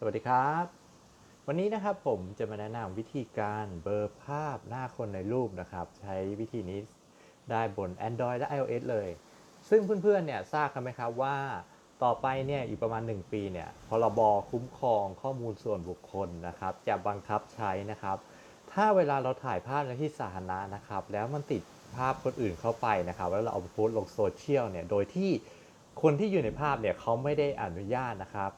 สวัสดีครับ วันนี้นะครับผมจะมาแนะนำวิธีการเบลอภาพหน้าคนในรูปนะครับ ใช้วิธีนี้ได้บน Android และ iOS เลย ซึ่งเพื่อนๆเนี่ยทราบกันไหมครับว่าต่อไปเนี่ยอีกประมาณ 1 ปีเนี่ยพรบคุ้มครองข้อมูลส่วนบุคคลนะครับ จะบังคับใช้นะครับ ถ้าเวลาเราถ่ายภาพในที่สาธารณะนะครับ แล้วมันติดภาพคนอื่นเข้าไปนะครับ แล้วเราเอาไปโพสต์ลงโซเชียลเนี่ยโดยที่คนที่อยู่ในภาพเนี่ยเขาไม่ได้อนุญาตนะครับ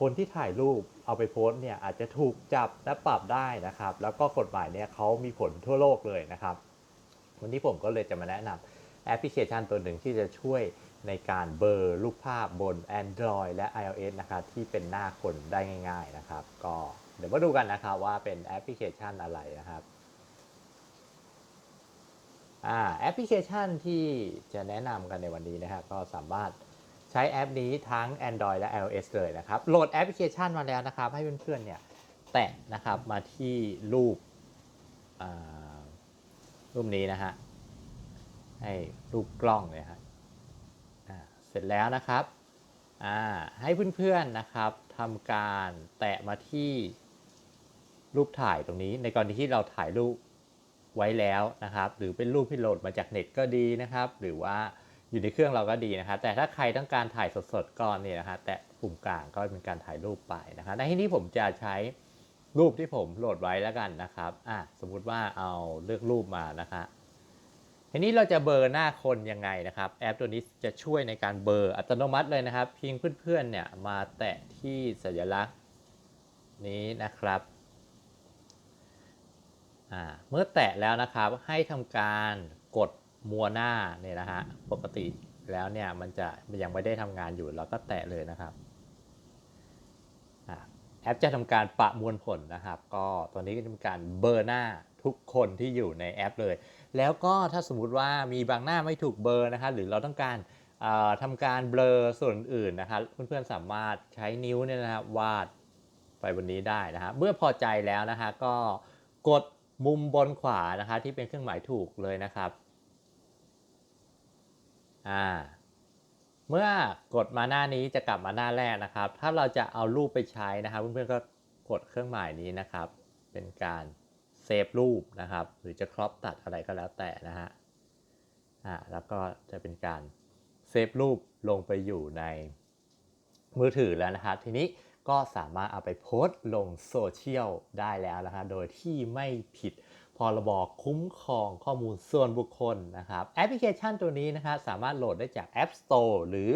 คนที่ถ่ายรูปเอาไปโพสเนี่ยอาจจะถูกจับและปรับได้นะครับ แล้วก็กฎหมายเนี่ยเขามีผลทั่วโลกเลยนะครับ วันนี้ผมก็เลยจะมาแนะนำแอปพลิเคชันตัวหนึ่งที่จะช่วยในการเบอร์รูปภาพบน Android และ iOS นะครับที่เป็นหน้าคนได้ง่าย ๆนะครับ ก็เดี๋ยวมาดูกันนะครับว่าเป็นแอปพลิเคชันอะไรนะครับอแอปพลิเคชันที่จะแนะนำกันในวันนี้นะครับ ก็สามารถ ใช้แอปนี้ทั้ง Android และ iOS เลยนะครับ โหลดแอปพลิเคชันมาแล้วนะครับ ให้เพื่อนๆเนี่ยแตะนะครับมาที่รูปรูปนี้นะฮะให้รูปกล้องเลยฮะเสร็จแล้วนะครับให้เพื่อนๆนะครับทำการแตะมาที่รูปถ่ายตรงนี้ ในกรณีที่เราถ่ายรูปไว้แล้วนะครับ หรือเป็นรูปที่โหลดมาจากเน็ตก็ดีนะครับ หรือว่า อยู่ในเครื่องเราก็ดีนะครับแต่ถ้าใครต้องการถ่ายสดๆก่อนเนี่ยนะฮะแตะปุ่มกลางก็เป็นการถ่ายรูปไปนะครับในที่นี้ผมจะใช้รูปที่ผมโหลดไว้แล้วกันนะครับอะสมมุติว่าเอาเลือกรูปมานะครับทีนี้เราจะเบอร์หน้าคนยังไงนะครับแอปตัวนี้จะช่วยในการเบอร์อัตโนมัติเลยนะครับเพียงเพื่อนๆเนี่ยมาแตะที่สัญลักษณ์นี้นะครับอ่าเมื่อแตะแล้วนะครับให้ทำการกด มัวหน้าเนี่ยนะฮะปกติแล้วเนี่ยมันจะยังไม่ได้ทำงานอยู่เราก็แตะเลยนะครับอแอปจะทำการประมวลผลนะครับ ก็ตัวนี้ก็จะเป็นการเบอร์หน้าทุกคนที่อยู่ในแอปเลย แล้วก็ถ้าสมมุติว่ามีบางหน้าไม่ถูกเบอร์นะครับหรือเราต้องการทำการเบลอส่วนอื่นนะครับเพื่อนๆสามารถใช้นิ้วเนี่ยนะครับวาดไปบนนี้ได้นะครับเมื่อพอใจแล้วนะฮะก็กดมุมบนขวานะคะที่เป็นเครื่องหมายถูกเลยนะครับ อ่าเมื่อกดมาหน้านี้จะกลับมาหน้าแรกนะครับ ถ้าเราจะเอารูปไปใช้นะครับ เพื่อนๆก็กดเครื่องหมายนี้นะครับ เป็นการเซฟรูปนะครับ หรือจะครอปตัดอะไรก็แล้วแต่นะฮะอ่าแล้วก็จะเป็นการเซฟรูปลงไปอยู่ในมือถือแล้วนะครับ ทีนี้ก็สามารถเอาไปโพสต์ลงโซเชียลได้แล้วนะฮะโดยที่ไม่ผิด พรบคุ้มครองข้อมูลส่วนบุคคลนะครับแอปพลิเคชันตัวนี้นะครับสามารถโหลดได้จาก App Store หรือ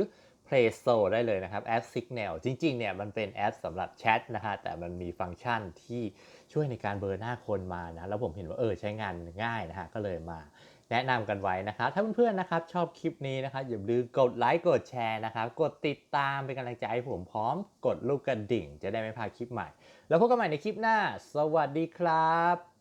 Play Store ได้เลยนะครับแอป Signal จริงๆเนี่ยมันเป็นแอปสำหรับแชทนะฮะแต่มันมีฟังก์ชันที่ช่วยในการเบลอหน้าคนมานะแล้วผมเห็นว่าเออใช้งานง่ายนะฮะก็เลยมาแนะนำกันไว้นะครับ ถ้าเพื่อนๆนะครับชอบคลิปนี้นะครับอย่าลืมกดไลค์กดแชร์นะครับ กดติดตามเป็นกำลังใจให้ผมพร้อม กดลูกกระดิ่ง จะได้ไม่พลาดคลิปใหม่ แล้วพบกันใหม่ในคลิปหน้า สวัสดีครับ